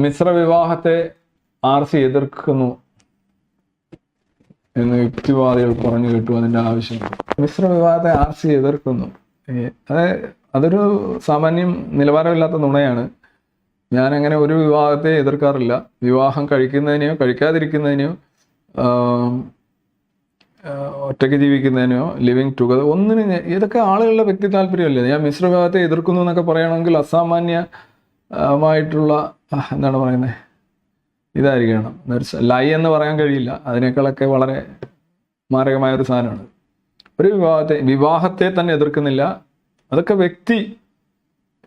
മിശ്ര വിവാഹത്തെ R C എതിർക്കുന്നു എന്ന് യുക്തിവാദികൾ പറഞ്ഞു കേട്ടു അതിന്റെ ആവശ്യം. മിശ്ര വിവാഹത്തെ ആർ സി എതിർക്കുന്നു. ഏ, അത് അതൊരു സാമാന്യം നിലവാരമില്ലാത്ത നുണയാണ്. ഞാൻ അങ്ങനെ ഒരു വിവാഹത്തെ എതിർക്കാറില്ല. വിവാഹം കഴിക്കുന്നതിനെയോ കഴിക്കാതിരിക്കുന്നതിനെയോ ഒറ്റയ്ക്ക് ജീവിക്കുന്നതിനോ ലിവിങ് ടുഗദർ ഒന്നിനും ഇതൊക്കെ ആളുകളുടെ വ്യക്തി താല്പര്യമല്ലേ? ഞാൻ മിശ്ര വിവാഹത്തെ എതിർക്കുന്നു എന്നൊക്കെ പറയണമെങ്കിൽ അസാമാന്യ ആ, മായിട്ടുള്ള ആ, എന്താണ് പറയുന്നത് ഇതായിരിക്കണം. ലൈ എന്ന് പറയാൻ കഴിയില്ല. അതിനേക്കാളൊക്കെ വളരെ മാരകമായ ഒരു സാധനമാണ്. ഒരു വിവാഹത്തെ വിവാഹത്തെ തന്നെ എതിർക്കുന്നില്ല. അതൊക്കെ വ്യക്തി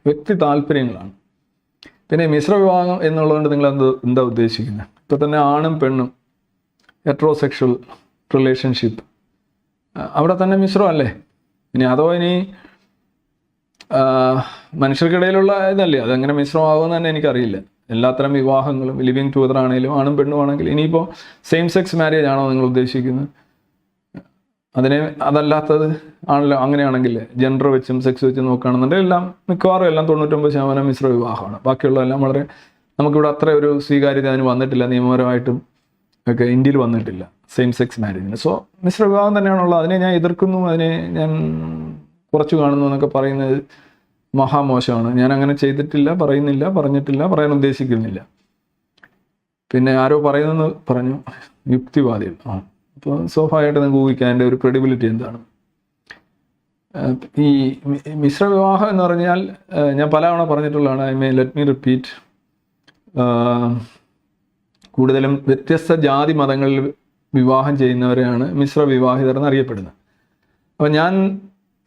വ്യക്തി താല്പര്യങ്ങളാണ്. പിന്നെ മിശ്ര വിവാഹം എന്നുള്ളതുകൊണ്ട് നിങ്ങൾ എന്ത് എന്താ ഉദ്ദേശിക്കുന്നത് ഇപ്പോൾ തന്നെ ആണും പെണ്ണും ഹെട്രോസെക്ഷൽ റിലേഷൻഷിപ്പ് അവിടെ തന്നെ മിശ്രമല്ലേ? ഇനി അതോ ഇനി മനുഷ്യർക്കിടയിലുള്ള ഇതല്ലേ? അതെങ്ങനെ മിശ്രമാകുമെന്ന് തന്നെ എനിക്കറിയില്ല. എല്ലാത്തരം വിവാഹങ്ങളും ലിവിങ് ടുഗദർ ആണെങ്കിലും ആണും പെണ്ണും ആണെങ്കിൽ ഇനിയിപ്പോൾ സെയിം സെക്സ് മാരേജ് ആണോ നിങ്ങൾ ഉദ്ദേശിക്കുന്നത്? അതിനെ അതല്ലാത്തത് ആണല്ലോ അങ്ങനെയാണെങ്കിൽ ജെൻഡർ വെച്ചും സെക്സ് വെച്ചും നോക്കുകയാണെന്നുണ്ടെങ്കിൽ എല്ലാം മിക്കവാറും എല്ലാം തൊണ്ണൂറ്റൊമ്പത് ശതമാനം മിശ്ര വിവാഹമാണ്. ബാക്കിയുള്ളതെല്ലാം വളരെ നമുക്കിവിടെ അത്ര ഒരു സ്വീകാര്യത അതിന് വന്നിട്ടില്ല നിയമപരമായിട്ടും ഒക്കെ ഇന്ത്യയിൽ വന്നിട്ടില്ല സെയിം സെക്സ് മാരേജിന് സോ മിശ്ര വിവാഹം തന്നെയാണുള്ളത്. അതിനെ ഞാൻ എതിർക്കുന്നു അതിനെ ഞാൻ കുറച്ച് കാണുന്നു എന്നൊക്കെ പറയുന്നത് മഹാമോശമാണ്. ഞാൻ അങ്ങനെ ചെയ്തിട്ടില്ല പറയുന്നില്ല പറഞ്ഞിട്ടില്ല പറയാൻ ഉദ്ദേശിക്കുന്നില്ല. പിന്നെ ആരോ പറയുന്നെന്ന് പറഞ്ഞു യുക്തിവാദികൾ. ആ അപ്പോൾ സ്വാഭാവികമായിട്ട് നിങ്ങൾക്ക് ഊഹിക്കാൻ എന്റെ ഒരു ക്രെഡിബിലിറ്റി എന്താണ്. ഈ മിശ്ര വിവാഹം എന്ന് പറഞ്ഞാൽ ഞാൻ ഞാൻ പലതവണ പറഞ്ഞിട്ടുള്ളതാണ് I may let me repeat കൂടുതലും വ്യത്യസ്ത ജാതി മതങ്ങളിൽ വിവാഹം ചെയ്യുന്നവരെയാണ് മിശ്ര വിവാഹിതർ എന്നറിയപ്പെടുന്നത്. അപ്പം ഞാൻ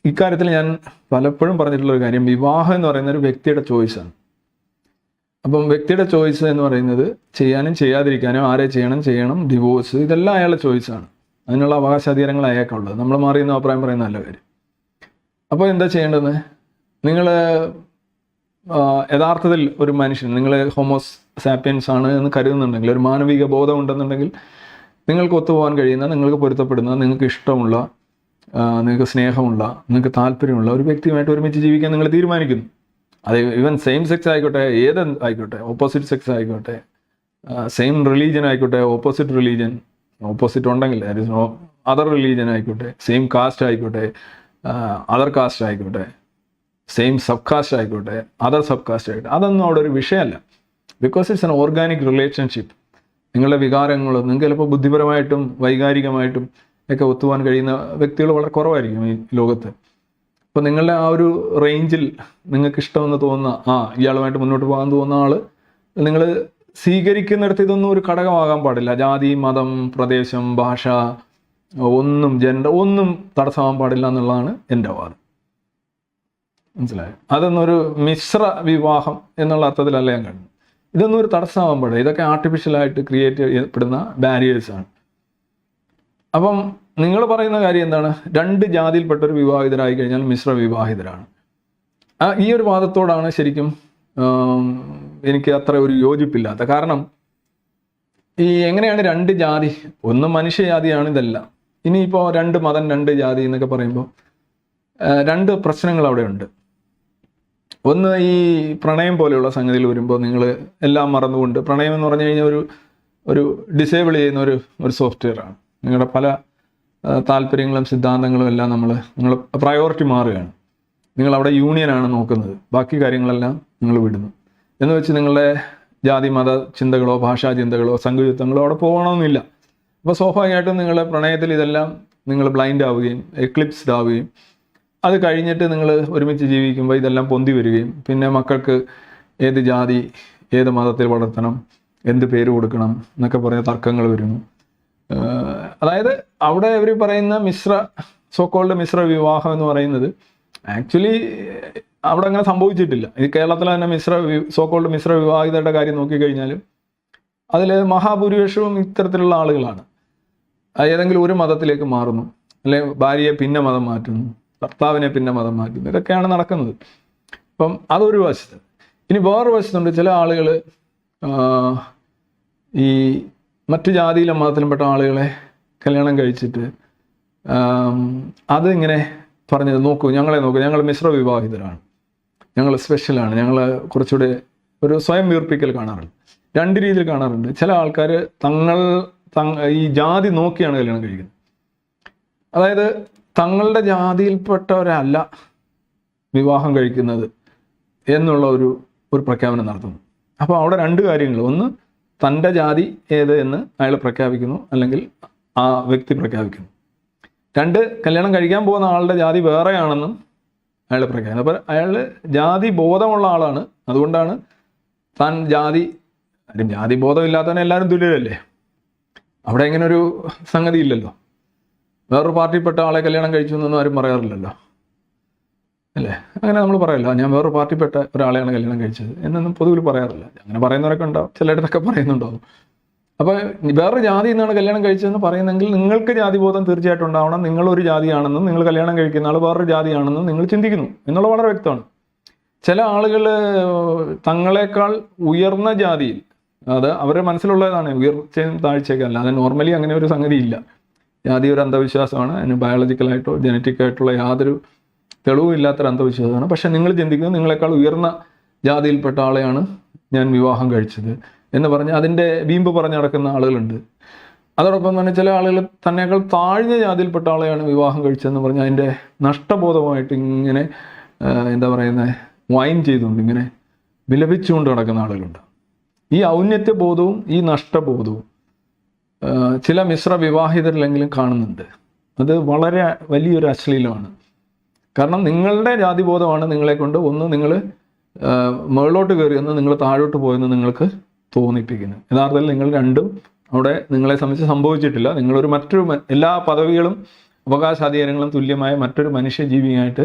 ഇക്കാര്യത്തിൽ ഞാൻ പലപ്പോഴും പറഞ്ഞിട്ടുള്ള ഒരു കാര്യം. വിവാഹം എന്ന് പറയുന്ന ഒരു വ്യക്തിയുടെ ചോയ്സാണ് അപ്പം വ്യക്തിയുടെ ചോയ്സ് എന്ന് പറയുന്നത് ചെയ്യാനും ചെയ്യാതിരിക്കാനും ആരെ ചെയ്യണം ചെയ്യണം ഡിവോഴ്സ് ഇതെല്ലാം അയാളുടെ ചോയ്സാണ് അതിനുള്ള അവകാശാധികാരങ്ങൾ അയാൾക്കുള്ളത് നമ്മൾ മാറിയെന്ന് അഭിപ്രായം പറയുന്ന നല്ല കാര്യം. അപ്പോൾ എന്താ ചെയ്യേണ്ടത്? നിങ്ങൾ യഥാർത്ഥത്തിൽ ഒരു മനുഷ്യൻ നിങ്ങൾ ഹോമോസ് സാപ്പിയൻസ് ആണ് എന്ന് കരുതുന്നുണ്ടെങ്കിൽ ഒരു മാനവിക ബോധം ഉണ്ടെന്നുണ്ടെങ്കിൽ നിങ്ങൾക്ക് ഒത്തുപോകാൻ കഴിയുന്ന നിങ്ങൾക്ക് പൊരുത്തപ്പെടുന്ന നിങ്ങൾക്ക് ഇഷ്ടമുള്ള നിങ്ങൾക്ക് സ്നേഹമുള്ള നിങ്ങൾക്ക് താല്പര്യമുള്ള ഒരു വ്യക്തിയുമായിട്ട് ഒരുമിച്ച് ജീവിക്കാൻ നിങ്ങൾ തീരുമാനിക്കുന്നു. അത് ഈവൻ സെയിം സെക്സ് ആയിക്കോട്ടെ ഏത് ആയിക്കോട്ടെ ഓപ്പോസിറ്റ് സെക്സ് ആയിക്കോട്ടെ സെയിം റിലീജിയൻ ആയിക്കോട്ടെ ഓപ്പോസിറ്റ് റിലീജിയൻ ഓപ്പോസിറ്റ് ഉണ്ടെങ്കിൽ അതർ റിലീജിയൻ ആയിക്കോട്ടെ സെയിം കാസ്റ്റ് ആയിക്കോട്ടെ അതർ കാസ്റ്റ് ആയിക്കോട്ടെ സെയിം സബ് കാസ്റ്റ് ആയിക്കോട്ടെ അതർ സബ് കാസ്റ്റ് ആയിക്കോട്ടെ അതൊന്നും അവിടെ ഒരു വിഷയമല്ല. Because it's an organic relationship നിങ്ങളുടെ വികാരങ്ങളും നിങ്ങൾക്ക് ചിലപ്പോൾ ബുദ്ധിപരമായിട്ടും വൈകാരികമായിട്ടും ഒക്കെ ഒത്തുപോകാൻ കഴിയുന്ന വ്യക്തികൾ വളരെ കുറവായിരിക്കും ഈ ലോകത്ത്. അപ്പോൾ നിങ്ങളുടെ ആ ഒരു റേഞ്ചിൽ നിങ്ങൾക്ക് ഇഷ്ടമെന്ന് തോന്നുന്ന ആ ഇയാളുമായിട്ട് മുന്നോട്ട് പോകാൻ തോന്നുന്ന ആൾ നിങ്ങൾ സ്വീകരിക്കുന്നിടത്ത് ഇതൊന്നും ഒരു ഘടകമാകാൻ പാടില്ല. ജാതി മതം പ്രദേശം ഭാഷ ഒന്നും ജെൻഡർ ഒന്നും തടസ്സമാകാൻ പാടില്ല എന്നുള്ളതാണ് എന്റെ വാദം. മനസ്സിലായോ? അതൊന്നൊരു മിശ്ര വിവാഹം എന്നുള്ള അർത്ഥത്തിലല്ല ഞാൻ കണ്ടു ഇതൊന്നും ഒരു തടസ്സമാകാൻ പാടില്ല. ഇതൊക്കെ ആർട്ടിഫിഷ്യലായിട്ട് ക്രിയേറ്റ് ചെയ്യപ്പെടുന്ന ബാരിയേഴ്സാണ് അപ്പം നിങ്ങൾ പറയുന്ന കാര്യം എന്താണ്? രണ്ട് ജാതിയിൽപ്പെട്ട ഒരു വിവാഹിതരായി കഴിഞ്ഞാൽ മിശ്ര വിവാഹിതരാണ്. ഈ ഒരു വാദത്തോടാണ് ശരിക്കും എനിക്ക് അത്ര ഒരു യോജിപ്പില്ലാത്ത. കാരണം ഈ എങ്ങനെയാണ് രണ്ട് ജാതി? ഒന്ന് മനുഷ്യജാതിയാണ് ഇതല്ല. ഇനിയിപ്പോൾ രണ്ട് മതം രണ്ട് ജാതി എന്നൊക്കെ പറയുമ്പോൾ രണ്ട് പ്രശ്നങ്ങൾ അവിടെ ഉണ്ട് ഒന്ന് ഈ പ്രണയം പോലെയുള്ള സംഗതിയിൽ വരുമ്പോൾ നിങ്ങൾ എല്ലാം മറന്നുകൊണ്ട് പ്രണയം എന്ന് പറഞ്ഞു കഴിഞ്ഞാൽ ഒരു ഒരു ഡിസേബിൾ ചെയ്യുന്ന ഒരു ഒരു സോഫ്റ്റ്വെയർ ആണ്. നിങ്ങളുടെ പല താല്പര്യങ്ങളും സിദ്ധാന്തങ്ങളും എല്ലാം നമ്മൾ നിങ്ങൾ പ്രയോറിറ്റി മാറുകയാണ്. നിങ്ങൾ അവിടെ യൂണിയനാണ് നോക്കുന്നത്. ബാക്കി കാര്യങ്ങളെല്ലാം നിങ്ങൾ വിടുന്നു. എന്ന് വെച്ച് നിങ്ങളുടെ ജാതി മത ചിന്തകളോ ഭാഷാ ചിന്തകളോ സംഘയുദ്ധങ്ങളോ അവിടെ പോകണമെന്നില്ല. അപ്പോൾ സ്വാഭാവികമായിട്ടും നിങ്ങളുടെ പ്രണയത്തിൽ ഇതെല്ലാം നിങ്ങൾ ബ്ലൈൻഡ് ആവുകയും എക്ലിപ്സ്ഡ് ആവുകയും അത് കഴിഞ്ഞിട്ട് നിങ്ങൾ ഒരുമിച്ച് ജീവിക്കുമ്പോൾ ഇതെല്ലാം പൊന്തി വരികയും പിന്നെ മക്കൾക്ക് ഏത് ജാതി ഏത് മതത്തിൽ വളർത്തണം എന്ത് പേര് കൊടുക്കണം എന്നൊക്കെ പറഞ്ഞ തർക്കങ്ങൾ വരുന്നു. അതായത് അവിടെ അവർ പറയുന്ന മിശ്ര സോക്കോൾഡ് മിശ്ര വിവാഹം എന്ന് പറയുന്നത് ആക്ച്വലി അവിടെ അങ്ങനെ സംഭവിച്ചിട്ടില്ല. ഇത് കേരളത്തിൽ തന്നെ മിശ്ര സോക്കോൾഡ് മിശ്ര വിവാഹിതരുടെ കാര്യം നോക്കിക്കഴിഞ്ഞാലും അതിൽ മഹാഭൂരിപക്ഷവും ഇത്തരത്തിലുള്ള ആളുകളാണ്. ഏതെങ്കിലും ഒരു മതത്തിലേക്ക് മാറുന്നു. അല്ലെ ഭാര്യയെ പിന്നെ മതം മാറ്റുന്നു ഭർത്താവിനെ പിന്നെ മതം മാറ്റുന്നു ഇതൊക്കെയാണ് നടക്കുന്നത്. അപ്പം അതൊരു വശത്ത്. ഇനി വേറൊരു വശത്തുണ്ട് ചില ആളുകൾ ഈ മറ്റു ജാതിയിലും മതത്തിലും പെട്ട ആളുകളെ കല്യാണം കഴിച്ചിട്ട് അതിങ്ങനെ പറഞ്ഞത് നോക്കൂ ഞങ്ങളെ നോക്കൂ ഞങ്ങൾ മിശ്ര വിവാഹിതരാണ്. ഞങ്ങൾ സ്പെഷ്യലാണ് ഞങ്ങൾ കുറച്ചുകൂടെ ഒരു സ്വയം വീർപ്പിക്കൽ കാണാറുണ്ട്. രണ്ട് രീതിയിൽ കാണാറുണ്ട്. ചില ആൾക്കാർ തങ്ങൾ തങ് ഈ ജാതി നോക്കിയാണ് കല്യാണം കഴിക്കുന്നത്. അതായത് തങ്ങളുടെ ജാതിയിൽപ്പെട്ടവരല്ല വിവാഹം കഴിക്കുന്നത് എന്നുള്ള ഒരു ഒരു പ്രഖ്യാപനം നടത്തുന്നു. അപ്പോൾ അവിടെ രണ്ട് കാര്യങ്ങൾ. ഒന്ന് തന്റെ ജാതി ഏത് എന്ന് അയാൾ പ്രഖ്യാപിക്കുന്നു അല്ലെങ്കിൽ ആ വ്യക്തി പ്രഖ്യാപിക്കുന്നു. രണ്ട് കല്യാണം കഴിക്കാൻ പോകുന്ന ആളുടെ ജാതി വേറെയാണെന്നും അയാൾ പ്രഖ്യാപിക്കുന്നു. അപ്പോൾ അയാൾ ജാതി ബോധമുള്ള ആളാണ്. അതുകൊണ്ടാണ് താൻ ജാതി ആരും ജാതി ബോധമില്ലാത്തവനെ എല്ലാവരും തുല്യരല്ലേ? അവിടെ ഇങ്ങനെ ഒരു സംഗതി ഇല്ലല്ലോ വേറൊരു പാർട്ടിയിൽപ്പെട്ട ആളെ കല്യാണം കഴിച്ചു എന്നൊന്നും ആരും പറയാറില്ലല്ലോ. അല്ലേ? അങ്ങനെ നമ്മൾ പറയല്ലോ ഞാൻ വേറൊരു പാർട്ടിപ്പെട്ട ഒരാളെയാണ് കല്യാണം കഴിച്ചത് എന്നൊന്നും പൊതുവിൽ പറയാറില്ല. അങ്ങനെ പറയുന്നവരൊക്കെ ഉണ്ടാവും ചിലയിടത്തൊക്കെ പറയുന്നുണ്ടാവും. അപ്പോൾ വേറെ ജാതി നിന്നാണ് കല്യാണം കഴിച്ചതെന്ന് പറയുന്നെങ്കിൽ നിങ്ങൾക്ക് ജാതി ബോധം തീർച്ചയായിട്ടും ഉണ്ടാവണം നിങ്ങളൊരു ജാതിയാണെന്നും നിങ്ങൾ കല്യാണം കഴിക്കുന്ന ആൾ വേറൊരു ജാതിയാണെന്നും നിങ്ങൾ ചിന്തിക്കുന്നു എന്നുള്ളത് വളരെ വ്യക്തമാണ്. ചില ആളുകൾ തങ്ങളെക്കാൾ ഉയർന്ന ജാതിയിൽ അത് അവരുടെ മനസ്സിലുള്ളതാണ് ഉയർച്ചയും താഴ്ചയൊക്കെ അല്ല അത് നോർമലി അങ്ങനെ ഒരു സംഗതി ഇല്ല ജാതി ഒരു അന്ധവിശ്വാസമാണ് അതിന് ബയോളജിക്കലായിട്ടോ ജനറ്റിക്കായിട്ടുള്ള യാതൊരു തെളിവും ഇല്ലാത്തൊരു അന്ധവിശ്വാസമാണ്. പക്ഷെ നിങ്ങൾ ചിന്തിക്കുന്നത് നിങ്ങളെക്കാൾ ഉയർന്ന ജാതിയിൽപ്പെട്ട ആളെയാണ് ഞാൻ വിവാഹം കഴിച്ചത് എന്ന് പറഞ്ഞ് അതിന്റെ വീമ്പ് പറഞ്ഞ് നടക്കുന്ന ആളുകളുണ്ട്. അതോടൊപ്പം തന്നെ ചില ആളുകൾ തന്നെക്കാൾ താഴ്ന്ന ജാതിയിൽപ്പെട്ട ആളെയാണ് വിവാഹം കഴിച്ചതെന്ന് പറഞ്ഞ് അതിന്റെ നഷ്ടബോധമായിട്ട് ഇങ്ങനെ എന്താ പറയുന്നത് വൈൻ ചെയ്തുകൊണ്ട് ഇങ്ങനെ വിലപിച്ചുകൊണ്ട് നടക്കുന്ന ആളുകളുണ്ട്. ഈ ഔന്നത്യ ബോധവും ഈ നഷ്ടബോധവും ചില മിശ്ര വിവാഹിതരിലെങ്കിലും കാണുന്നുണ്ട്. അത് വളരെ വലിയൊരു അശ്ലീലമാണ്. കാരണം നിങ്ങളുടെ ജാതിബോധമാണ് നിങ്ങളെ കൊണ്ട് ഒന്ന് നിങ്ങൾ മുകളിലോട്ട് കയറിയെന്ന് നിങ്ങൾ താഴോട്ട് പോയെന്ന് നിങ്ങൾക്ക് തോന്നിപ്പിക്കുന്നത് യഥാർത്ഥത്തിൽ നിങ്ങൾ രണ്ടും അവിടെ നിങ്ങളെ സംബന്ധിച്ച് സംഭവിച്ചിട്ടില്ല. നിങ്ങളൊരു മറ്റൊരു എല്ലാ പദവികളും അവകാശാധികാരങ്ങളും തുല്യമായ മറ്റൊരു മനുഷ്യജീവിയായിട്ട്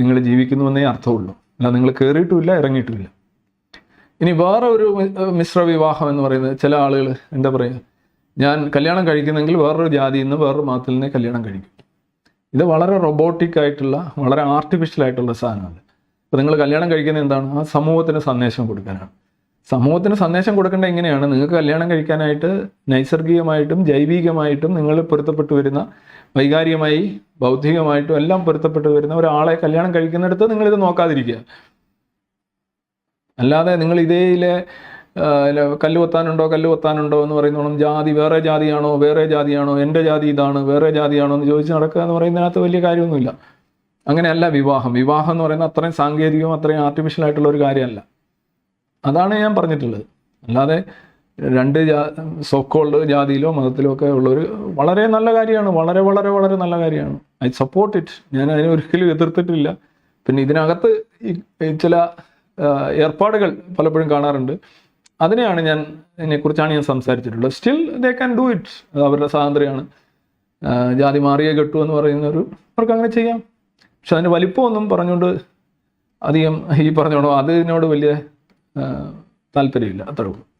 നിങ്ങൾ ജീവിക്കുന്നുവെന്നേ അർത്ഥമുള്ളൂ. അല്ല നിങ്ങൾ കയറിയിട്ടുമില്ല ഇറങ്ങിയിട്ടുമില്ല. ഇനി വേറെ ഒരു മിശ്ര വിവാഹം എന്ന് പറയുന്നത് ചില ആളുകൾ എന്താ പറയുക ഞാൻ കല്യാണം കഴിക്കുന്നെങ്കിൽ വേറൊരു ജാതിയിൽ നിന്ന് വേറൊരു മതത്തിൽ നിന്നേ കല്യാണം കഴിക്കും. ഇത് വളരെ റൊബോട്ടിക് ആയിട്ടുള്ള വളരെ ആർട്ടിഫിഷ്യൽ ആയിട്ടുള്ള സാധനമാണ്. അപ്പോൾ നിങ്ങൾ കല്യാണം കഴിക്കുന്നത് എന്താണ്? ആ സമൂഹത്തിന് സന്ദേശം കൊടുക്കാനാണ്. സമൂഹത്തിന് സന്ദേശം കൊടുക്കേണ്ടത് എങ്ങനെയാണ്? നിങ്ങൾക്ക് കല്യാണം കഴിക്കാനായിട്ട് നൈസർഗികമായിട്ടും ജൈവികമായിട്ടും നിങ്ങൾ പൊരുത്തപ്പെട്ടു വരുന്ന വൈകാരികമായി ബൗദ്ധികമായിട്ടും എല്ലാം പൊരുത്തപ്പെട്ടു വരുന്ന ഒരാളെ കല്യാണം കഴിക്കുന്നിടത്ത് നിങ്ങളിത് നോക്കാതിരിക്കുക. അല്ലാതെ നിങ്ങൾ ഇതേയിലെ കല്ല് കൊത്താനുണ്ടോ കല്ല് കൊത്താനുണ്ടോ എന്ന് പറയുന്നോണം ജാതി വേറെ ജാതിയാണോ വേറെ ജാതിയാണോ എന്റെ ജാതി ഇതാണ് വേറെ ജാതിയാണോ എന്ന് ചോദിച്ച് നടക്കുക എന്ന് പറയുന്നതിനകത്ത് വലിയ കാര്യമൊന്നുമില്ല. അങ്ങനെയല്ല വിവാഹം. വിവാഹം എന്ന് പറയുന്നത് അത്രയും സാങ്കേതികവും അത്രയും ആർട്ടിഫിഷ്യൽ ആയിട്ടുള്ള ഒരു കാര്യമല്ല. അതാണ് ഞാൻ പറഞ്ഞിട്ടുള്ളത്. അല്ലാതെ രണ്ട് ജാ സോക്കോൾഡ് ജാതിയിലോ മതത്തിലോ ഒക്കെ ഉള്ളൊരു വളരെ നല്ല കാര്യമാണ്. വളരെ വളരെ വളരെ നല്ല കാര്യമാണ്. ഐ സപ്പോർട്ട് ഇറ്റ് ഞാൻ അതിനെ ഒരിക്കലും എതിർത്തിട്ടില്ല. പിന്നെ ഇതിനകത്ത് ചില ഏർപ്പാടുകൾ പലപ്പോഴും കാണാറുണ്ട്. അതിനെയാണ് ഞാൻ ഇതിനെക്കുറിച്ചാണ് ഞാൻ സംസാരിച്ചിട്ടുള്ളത്. Still they can do it അത് അവരുടെ സ്വാതന്ത്ര്യമാണ്. ജാതി മാറിയേ കെട്ടു എന്ന് പറയുന്ന ഒരു അവർക്ക് അങ്ങനെ ചെയ്യാം. പക്ഷെ അതിന്റെ വലിപ്പമൊന്നും പറഞ്ഞുകൊണ്ട് അധികം ഈ പറഞ്ഞോളൂ. അതിനോട് വലിയ താല്പര്യമില്ല. അത്രേ ഉള്ളൂ.